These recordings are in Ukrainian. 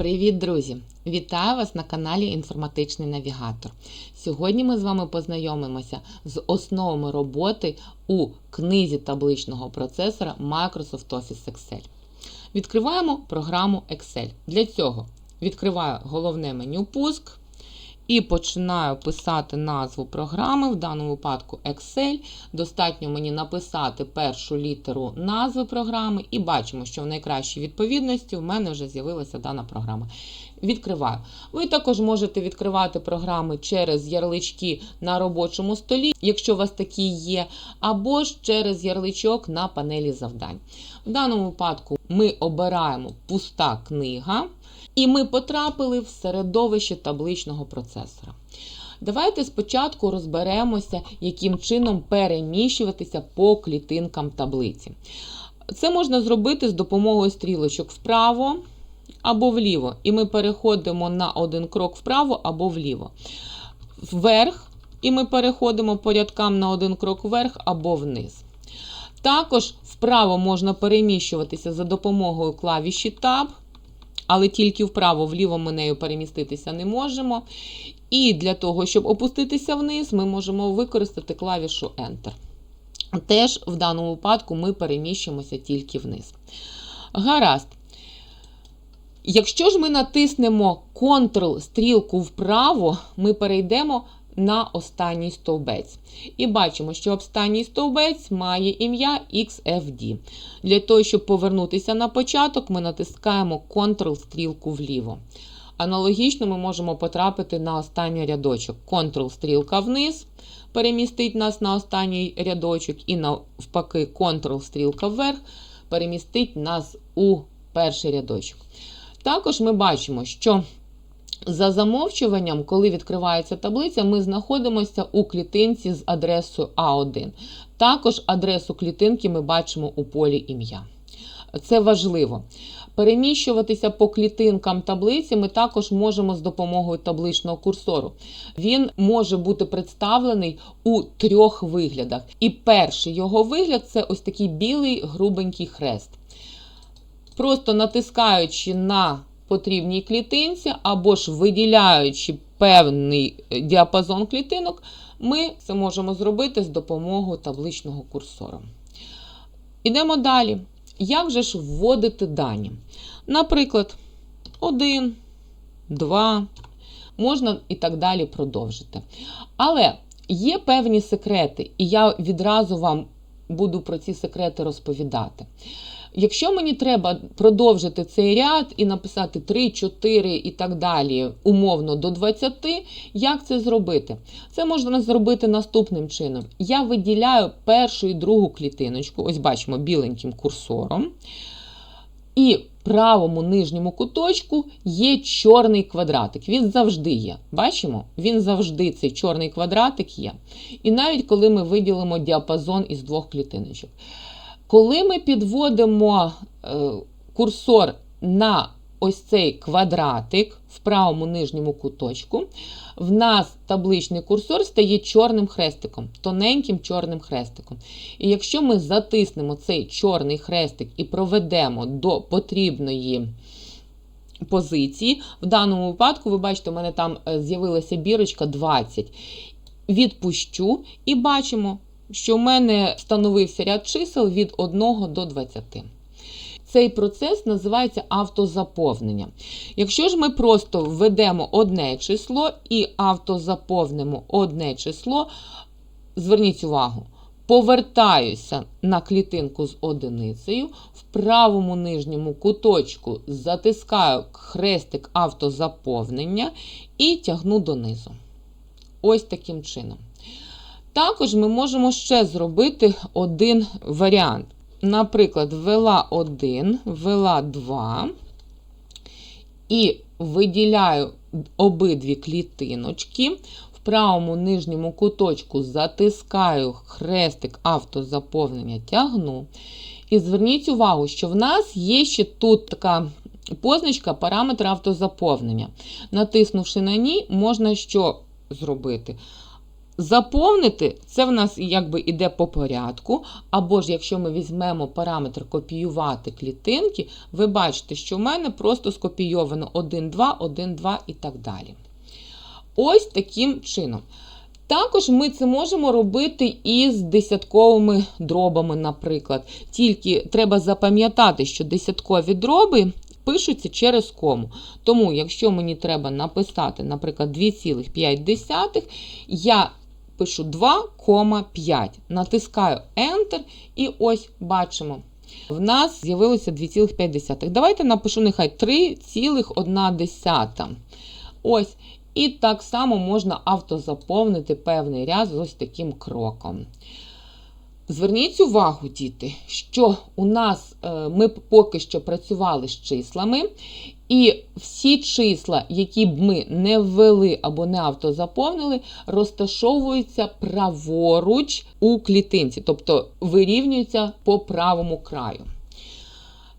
Привіт, друзі! Вітаю вас на каналі Інформатичний Навігатор. Сьогодні ми з вами познайомимося з основами роботи у книзі табличного процесора Microsoft Office Excel. Відкриваємо програму Excel. Для цього відкриваю головне меню Пуск і починаю писати назву програми, в даному випадку Excel. Достатньо мені написати першу літеру назви програми, і бачимо, що в найкращій відповідності в мене вже з'явилася дана програма. Відкриваю. Ви також можете відкривати програми через ярлички на робочому столі, якщо у вас такі є, або ж через ярличок на панелі завдань. В даному випадку ми обираємо пуста книга. І ми потрапили в середовище табличного процесора. Давайте спочатку розберемося, яким чином переміщуватися по клітинкам таблиці. Це можна зробити з допомогою стрілочок вправо або вліво. І ми переходимо на один крок вправо або вліво. Вверх, і ми переходимо по рядкам на один крок вверх або вниз. Також вправо можна переміщуватися за допомогою клавіші Tab але тільки вправо, вліво ми нею переміститися не можемо. І для того, щоб опуститися вниз, ми можемо використати клавішу Enter. Теж в даному випадку ми переміщимося тільки вниз. Гаразд. Якщо ж ми натиснемо Ctrl-стрілку вправо, ми перейдемо на останній стовбець. І бачимо, що останній стовбець має ім'я XFD. Для того, щоб повернутися на початок, ми натискаємо Ctrl-стрілку вліво. Аналогічно ми можемо потрапити на останній рядочок. Ctrl-стрілка вниз, перемістить нас на останній рядочок, і навпаки, Ctrl-стрілка вверх, перемістить нас у перший рядочок. Також ми бачимо, що за замовчуванням, коли відкривається таблиця, ми знаходимося у клітинці з адресою А1. Також адресу клітинки ми бачимо у полі ім'я. Це важливо. Переміщуватися по клітинкам таблиці ми також можемо з допомогою табличного курсору. Він може бути представлений у трьох виглядах. І перший його вигляд це ось такий білий грубенький хрест. Просто натискаючи на потрібній клітинці, або ж виділяючи певний е, діапазон клітинок, ми це можемо зробити з допомогою табличного курсора. Ідемо далі. Як же ж вводити дані? Наприклад, 1, 2, можна і так далі продовжити. Але є певні секрети, і я відразу вам буду про ці секрети розповідати. Якщо мені треба продовжити цей ряд і написати 3, 4 і так далі, умовно до 20, як це зробити? Це можна зробити наступним чином. Я виділяю першу і другу клітиночку, ось бачимо біленьким курсором. І в правому нижньому куточку є чорний квадратик. Він завжди є. Бачимо? Він завжди цей чорний квадратик є. І навіть коли ми виділимо діапазон із двох клітиночок. Коли ми підводимо е, курсор на ось цей квадратик в правому нижньому куточку, в нас табличний курсор стає чорним хрестиком, тоненьким чорним хрестиком. І якщо ми затиснемо цей чорний хрестик і проведемо до потрібної позиції, в даному випадку, ви бачите, у мене там е, з'явилася бірочка 20. Відпущу і бачимо що в мене встановився ряд чисел від 1 до 20. Цей процес називається автозаповнення. Якщо ж ми просто введемо одне число і автозаповнимо одне число, зверніть увагу, повертаюся на клітинку з одиницею, в правому нижньому куточку затискаю хрестик автозаповнення і тягну донизу. Ось таким чином. Також ми можемо ще зробити один варіант. Наприклад, ввела 1, ввела 2 і виділяю обидві клітиночки. В правому нижньому куточку затискаю хрестик автозаповнення, тягну. І зверніть увагу, що в нас є ще тут така позначка параметр автозаповнення. Натиснувши на ній, можна що зробити? Заповнити це в нас якби іде по порядку. Або ж якщо ми візьмемо параметр копіювати клітинки, ви бачите, що в мене просто скопійовано 1, 2, 1, 2 і так далі. Ось таким чином. Також ми це можемо робити із десятковими дробами, наприклад. Тільки треба запам'ятати, що десяткові дроби пишуться через кому. Тому, якщо мені треба написати, наприклад, 2,5, я пишу 2,5, натискаю Enter, і ось бачимо. В нас з'явилося 2,5. Давайте напишу нехай 3,1. Ось. І так само можна автозаповнити певний ряд з ось таким кроком. Зверніть увагу, діти, що у нас е, ми поки що працювали з числами, і всі числа, які б ми не ввели або не автозаповнили, розташовуються праворуч у клітинці, тобто вирівнюються по правому краю.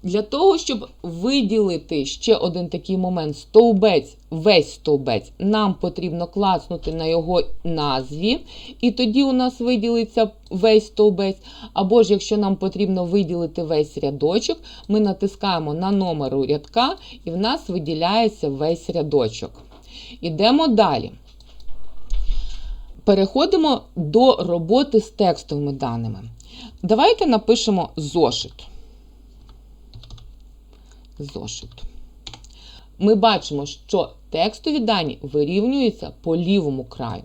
Для того, щоб виділити ще один такий момент стовбець, весь стовбець, нам потрібно класнути на його назві, і тоді у нас виділиться весь стовбець. Або ж, якщо нам потрібно виділити весь рядочок, ми натискаємо на номеру рядка, і в нас виділяється весь рядочок. Ідемо далі. Переходимо до роботи з текстовими даними. Давайте напишемо зошит зошит. Ми бачимо, що текстові дані вирівнюються по лівому краю.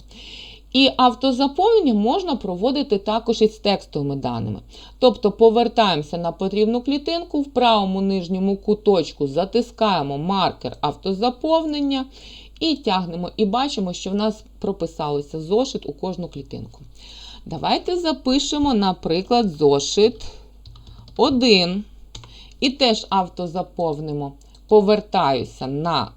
І автозаповнення можна проводити також із текстовими даними. Тобто повертаємося на потрібну клітинку, в правому нижньому куточку затискаємо маркер автозаповнення і тягнемо, і бачимо, що в нас прописалося зошит у кожну клітинку. Давайте запишемо, наприклад, зошит 1. І теж автозаповнимо. Повертаюся на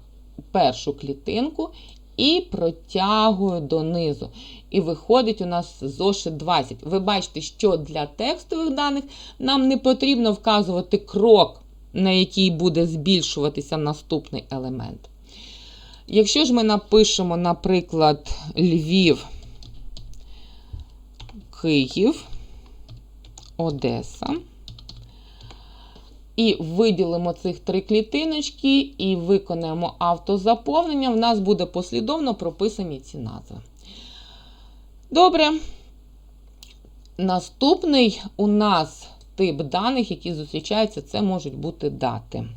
першу клітинку і протягую донизу. І виходить у нас зошит 20. Ви бачите, що для текстових даних нам не потрібно вказувати крок, на який буде збільшуватися наступний елемент. Якщо ж ми напишемо, наприклад, Львів, Київ, Одеса. І виділимо цих три клітиночки і виконаємо автозаповнення. В нас буде послідовно прописані ці назви. Добре. Наступний у нас тип даних, які зустрічаються, це можуть бути дати.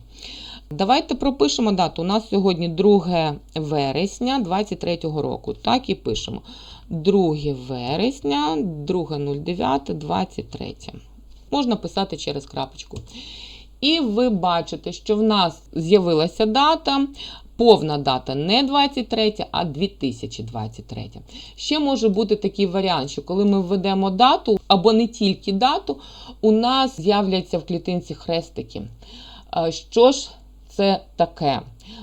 Давайте пропишемо дату. У нас сьогодні 2 вересня 2023 року. Так і пишемо. 2 вересня, 2.09.23. Можна писати через крапочку. І ви бачите, що в нас з'явилася дата, повна дата не 23, а 2023. Ще може бути такий варіант, що коли ми введемо дату, або не тільки дату, у нас з'являться в клітинці хрестики. Що ж це таке?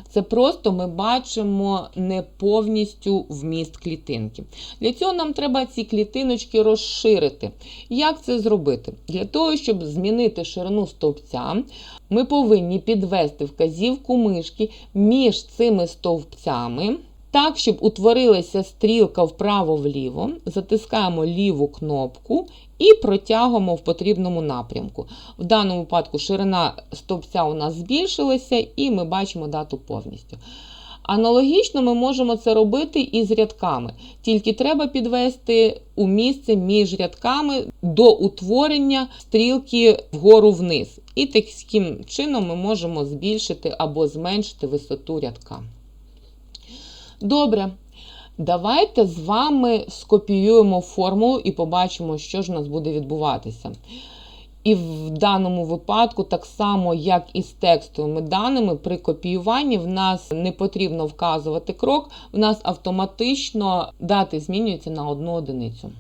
Це просто ми бачимо не повністю вміст клітинки. Для цього нам треба ці клітиночки розширити. Як це зробити? Для того, щоб змінити ширину стовпця, ми повинні підвести вказівку мишки між цими стовпцями. Так, щоб утворилася стрілка вправо-вліво, затискаємо ліву кнопку і протягуємо в потрібному напрямку. В даному випадку ширина стовпця у нас збільшилася, і ми бачимо дату повністю. Аналогічно ми можемо це робити і з рядками, тільки треба підвести у місце між рядками до утворення стрілки вгору вниз. І таким чином ми можемо збільшити або зменшити висоту рядка. Добре. Давайте з вами скопіюємо формулу і побачимо, що ж у нас буде відбуватися. І в даному випадку, так само, як і з текстовими даними, при копіюванні в нас не потрібно вказувати крок, в нас автоматично дати змінюються на одну одиницю.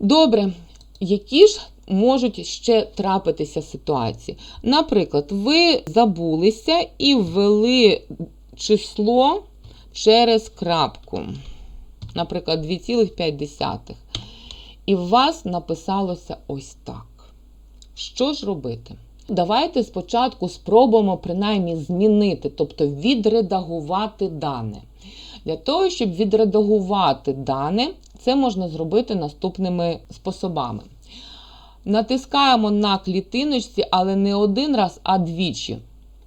Добре, які ж можуть ще трапитися ситуації? Наприклад, ви забулися і ввели число через крапку, наприклад, 2,5. І в вас написалося ось так. Що ж робити? Давайте спочатку спробуємо принаймні змінити, тобто відредагувати дане. Для того, щоб відредагувати дане, Це можна зробити наступними способами. Натискаємо на клітиночці, але не один раз, а двічі.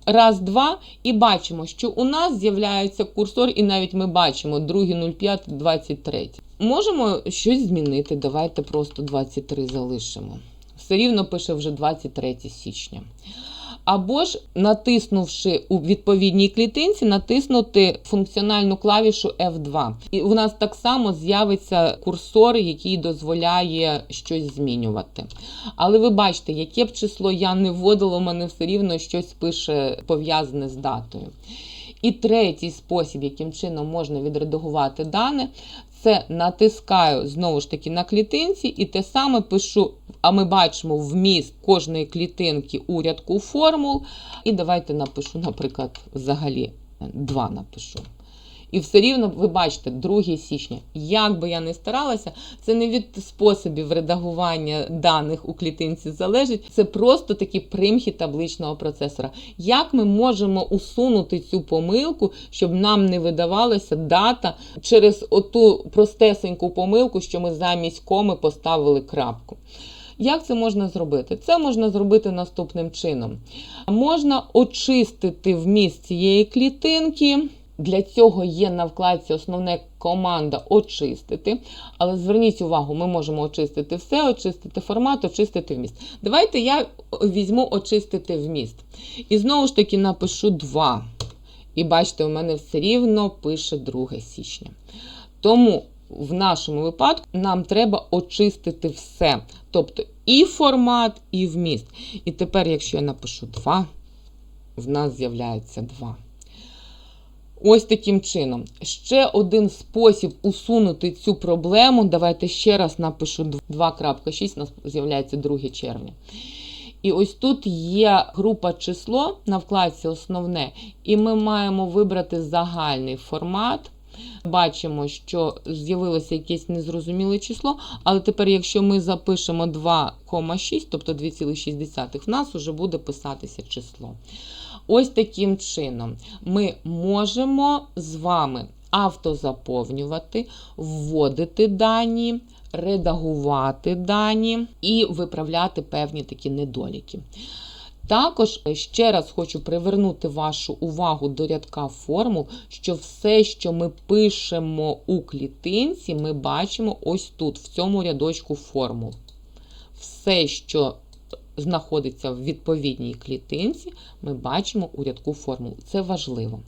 Раз, два, і бачимо, що у нас з'являється курсор, і навіть ми бачимо 2.05, 23. Можемо щось змінити. Давайте просто 23 залишимо. Все рівно пише вже 23 січня. Або ж, натиснувши у відповідній клітинці, натиснути функціональну клавішу F2. І у нас так само з'явиться курсор, який дозволяє щось змінювати. Але ви бачите, яке б число я не вводила, у мене все рівно щось пише пов'язане з датою. І третій спосіб, яким чином можна відредагувати дане, це натискаю знову ж таки на клітинці і те саме пишу, а ми бачимо вміст кожної клітинки у рядку формул. І давайте напишу, наприклад, взагалі 2 напишу. І все рівно ви бачите 2 січня. Як би я не старалася, це не від способів редагування даних у клітинці залежить. Це просто такі примхи табличного процесора. Як ми можемо усунути цю помилку, щоб нам не видавалася дата через оту простесеньку помилку, що ми замість коми поставили крапку. Як це можна зробити? Це можна зробити наступним чином. Можна очистити вміст цієї клітинки. Для цього є на вкладці основна команда очистити. Але зверніть увагу, ми можемо очистити все, очистити формат, очистити вміст. Давайте я візьму очистити вміст. І знову ж таки напишу 2. І бачите, у мене все рівно пише 2 січня. Тому в нашому випадку нам треба очистити все. Тобто і формат, і вміст. І тепер, якщо я напишу 2, в нас з'являється 2. Ось таким чином. Ще один спосіб усунути цю проблему. Давайте ще раз напишу 2.6, у нас з'являється 2 червня. І ось тут є група число на вкладці основне, і ми маємо вибрати загальний формат. Бачимо, що з'явилося якесь незрозуміле число, але тепер, якщо ми запишемо 2,6, тобто 2,6, в нас вже буде писатися число. Ось таким чином ми можемо з вами автозаповнювати, вводити дані, редагувати дані і виправляти певні такі недоліки. Також ще раз хочу привернути вашу увагу до рядка формул, що все, що ми пишемо у клітинці, ми бачимо ось тут, в цьому рядочку формул. Все, що знаходиться в відповідній клітинці, ми бачимо у рядку формул. Це важливо.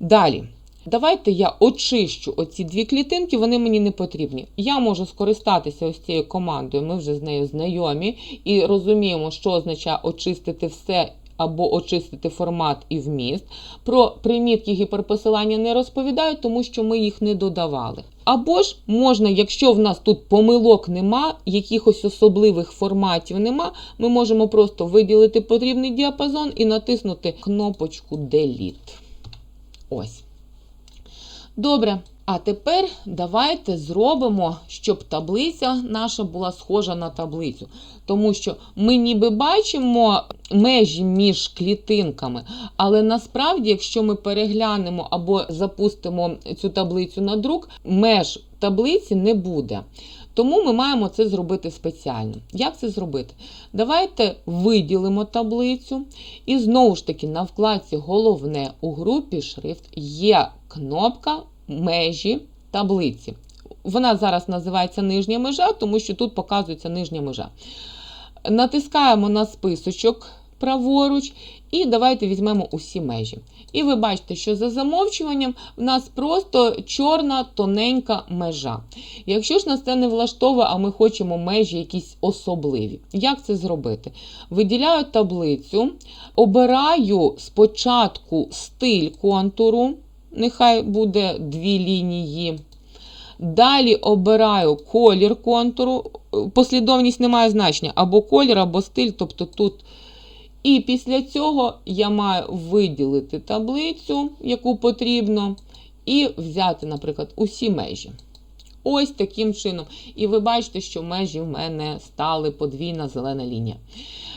Далі. Давайте я очищу оці дві клітинки, вони мені не потрібні. Я можу скористатися ось цією командою, ми вже з нею знайомі, і розуміємо, що означає очистити все або очистити формат і вміст. Про примітки гіперпосилання не розповідаю, тому що ми їх не додавали. Або ж можна, якщо в нас тут помилок нема, якихось особливих форматів нема, ми можемо просто виділити потрібний діапазон і натиснути кнопочку Delete. Ось. Добре. А тепер давайте зробимо, щоб таблиця наша була схожа на таблицю. Тому що ми ніби бачимо межі між клітинками, але насправді, якщо ми переглянемо або запустимо цю таблицю на друк, меж таблиці не буде. Тому ми маємо це зробити спеціально. Як це зробити? Давайте виділимо таблицю. І знову ж таки, на вкладці Головне у групі шрифт є кнопка межі таблиці. Вона зараз називається нижня межа, тому що тут показується нижня межа. Натискаємо на списочок праворуч, і давайте візьмемо усі межі. І ви бачите, що за замовчуванням в нас просто чорна тоненька межа. Якщо ж нас це не влаштовує, а ми хочемо межі якісь особливі. Як це зробити? Виділяю таблицю, обираю спочатку стиль контуру, нехай буде дві лінії. Далі обираю колір контуру. Послідовність не має значення, або колір, або стиль, тобто тут. І після цього я маю виділити таблицю, яку потрібно, і взяти, наприклад, усі межі. Ось таким чином. І ви бачите, що межі в мене стали подвійна зелена лінія.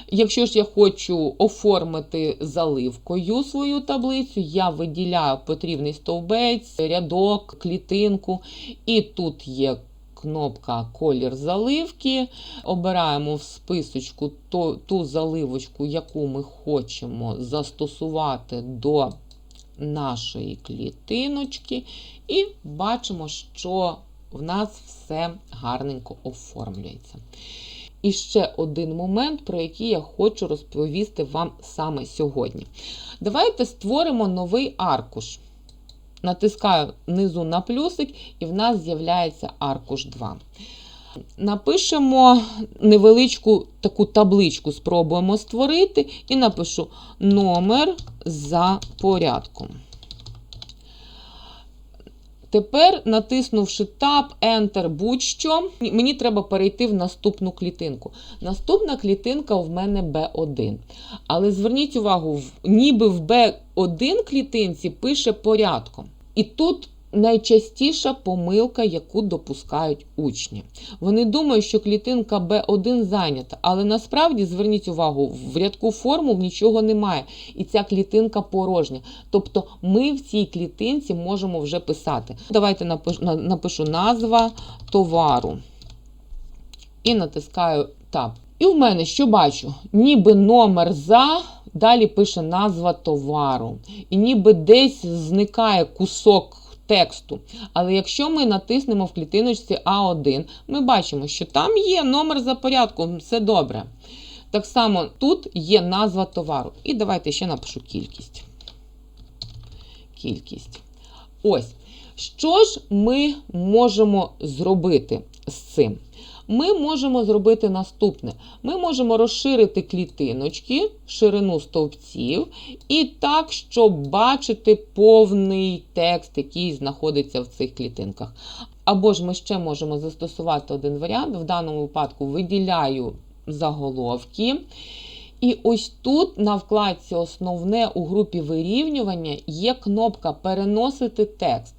Якщо ж я хочу оформити заливкою свою таблицю, я виділяю потрібний стовбець, рядок, клітинку, і тут є кнопка Колір заливки. Обираємо в списочку ту, ту заливочку, яку ми хочемо застосувати до нашої клітиночки, і бачимо, що в нас все гарненько оформлюється. І ще один момент, про який я хочу розповісти вам саме сьогодні. Давайте створимо новий аркуш. Натискаю внизу на плюсик, і в нас з'являється аркуш 2. Напишемо невеличку таку табличку, спробуємо створити, і напишу номер за порядком. Тепер, натиснувши Tab, Enter, будь-що, мені треба перейти в наступну клітинку. Наступна клітинка в мене B1. Але зверніть увагу, ніби в B1 клітинці пише порядком. І тут найчастіша помилка, яку допускають учні. Вони думають, що клітинка B1 зайнята, але насправді зверніть увагу, в рядку формул нічого немає, і ця клітинка порожня. Тобто ми в цій клітинці можемо вже писати. Давайте напишу, напишу назва товару і натискаю Tab. І в мене що бачу? Ніби номер за, далі пише назва товару. І ніби десь зникає кусок тексту. Але якщо ми натиснемо в клітиночці А1, ми бачимо, що там є номер за порядком, все добре. Так само тут є назва товару. І давайте ще напишу кількість. Кількість. Ось. Що ж ми можемо зробити з цим? Ми можемо зробити наступне: ми можемо розширити клітиночки, ширину стовпців, і так, щоб бачити повний текст, який знаходиться в цих клітинках. Або ж ми ще можемо застосувати один варіант. В даному випадку виділяю заголовки. І ось тут на вкладці Основне у групі вирівнювання є кнопка Переносити текст.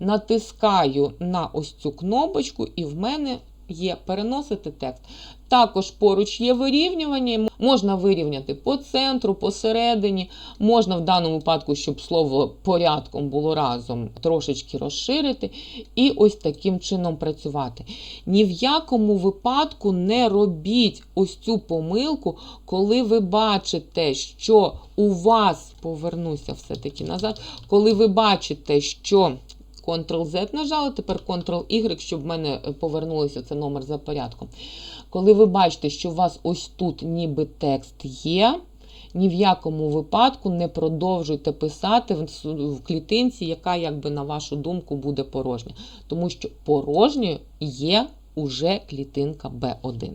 Натискаю на ось цю кнопочку, і в мене є переносити текст. Також поруч є вирівнювання. Можна вирівняти по центру, посередині. Можна в даному випадку, щоб слово порядком було разом, трошечки розширити. І ось таким чином працювати. Ні в якому випадку не робіть ось цю помилку, коли ви бачите, що у вас, повернуся все-таки назад, коли ви бачите, що Ctrl-Z нажали, тепер Ctrl-Y, щоб в мене повернулося це номер за порядком. Коли ви бачите, що у вас ось тут ніби текст є, ні в якому випадку не продовжуйте писати в клітинці, яка, якби, на вашу думку, буде порожня. Тому що порожньою є уже клітинка B1.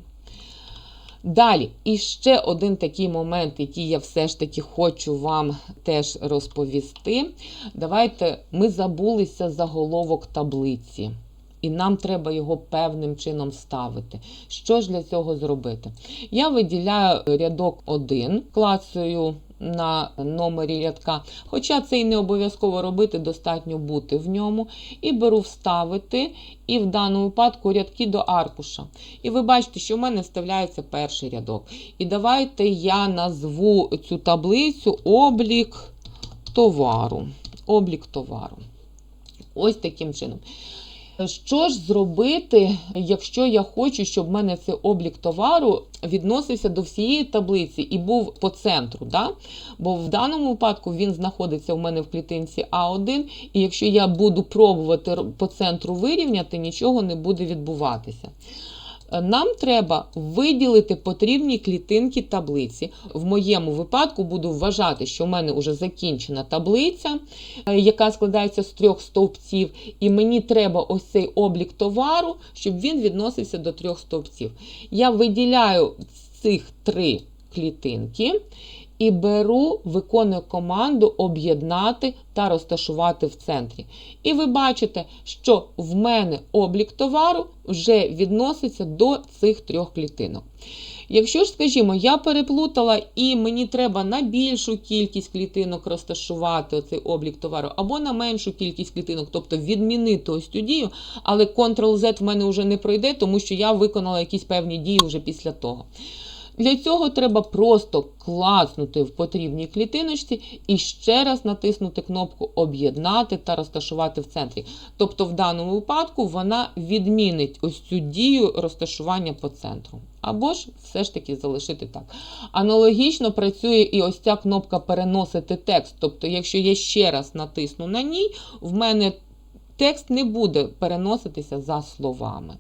Далі, і ще один такий момент, який я все ж таки хочу вам теж розповісти. Давайте ми забулися заголовок таблиці. І нам треба його певним чином ставити. Що ж для цього зробити? Я виділяю рядок 1, клацаю на номері рядка, хоча це і не обов'язково робити, достатньо бути в ньому. І беру вставити, і в даному випадку рядки до аркуша. І ви бачите, що в мене вставляється перший рядок. І давайте я назву цю таблицю облік товару. Облік товару. Ось таким чином. Що ж зробити, якщо я хочу, щоб в мене цей облік товару відносився до всієї таблиці і був по центру? Да? Бо в даному випадку він знаходиться у мене в клітинці А1, і якщо я буду пробувати по центру вирівняти, нічого не буде відбуватися. Нам треба виділити потрібні клітинки таблиці. В моєму випадку буду вважати, що в мене вже закінчена таблиця, е, яка складається з трьох стовпців, і мені треба ось цей облік товару, щоб він відносився до трьох стовпців. Я виділяю цих три клітинки. І беру, виконую команду об'єднати та розташувати в центрі. І ви бачите, що в мене облік товару вже відноситься до цих трьох клітинок. Якщо ж, скажімо, я переплутала і мені треба на більшу кількість клітинок розташувати оцей облік товару, або на меншу кількість клітинок, тобто відмінити ось цю дію, але Ctrl-Z в мене вже не пройде, тому що я виконала якісь певні дії вже після того. Для цього треба просто клацнути в потрібній клітиночці і ще раз натиснути кнопку Об'єднати та розташувати в центрі. Тобто, в даному випадку вона відмінить ось цю дію розташування по центру. Або ж все ж таки залишити так. Аналогічно працює і ось ця кнопка переносити текст. Тобто, якщо я ще раз натисну на ній, в мене текст не буде переноситися за словами.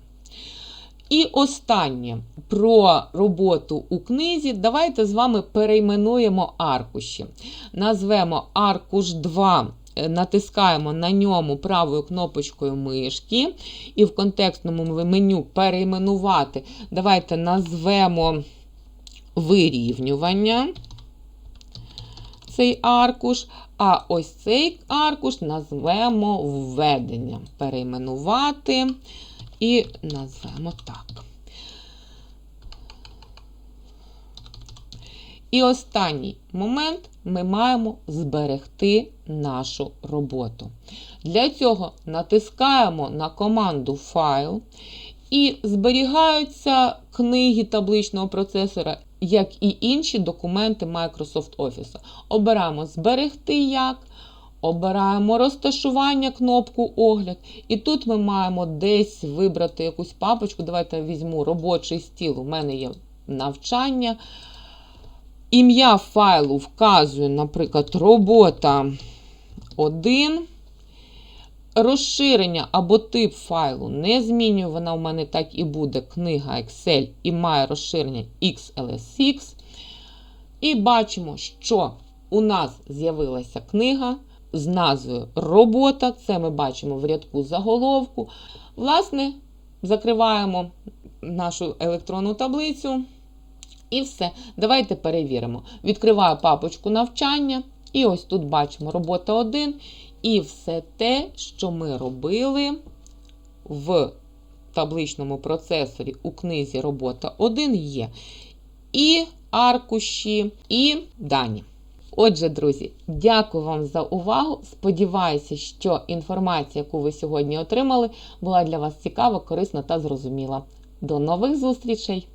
І останнє про роботу у книзі. Давайте з вами перейменуємо аркуші. Назвемо аркуш 2, е, натискаємо на ньому правою кнопочкою мишки, і в контекстному меню перейменувати. Давайте назвемо вирівнювання. Цей аркуш, а ось цей аркуш назвемо введення. Перейменувати і назвемо так. І останній момент ми маємо зберегти нашу роботу. Для цього натискаємо на команду Файл і зберігаються книги табличного процесора, як і інші документи Microsoft Office. Обираємо Зберегти як. Обираємо розташування кнопку Огляд. І тут ми маємо десь вибрати якусь папочку. Давайте я візьму робочий стіл. У мене є навчання. Ім'я файлу вказує, наприклад, робота 1. Розширення або тип файлу не змінюю, вона у мене так і буде. Книга Excel і має розширення XLSX. І бачимо, що у нас з'явилася книга з назвою Робота. Це ми бачимо в рядку заголовку. Власне, закриваємо нашу електронну таблицю. І все. Давайте перевіримо. Відкриваю папочку навчання. І ось тут бачимо робота 1. І все те, що ми робили в табличному процесорі у книзі Робота 1 є. І аркуші, і дані. Отже, друзі, дякую вам за увагу. Сподіваюся, що інформація, яку ви сьогодні отримали, була для вас цікава, корисна та зрозуміла. До нових зустрічей!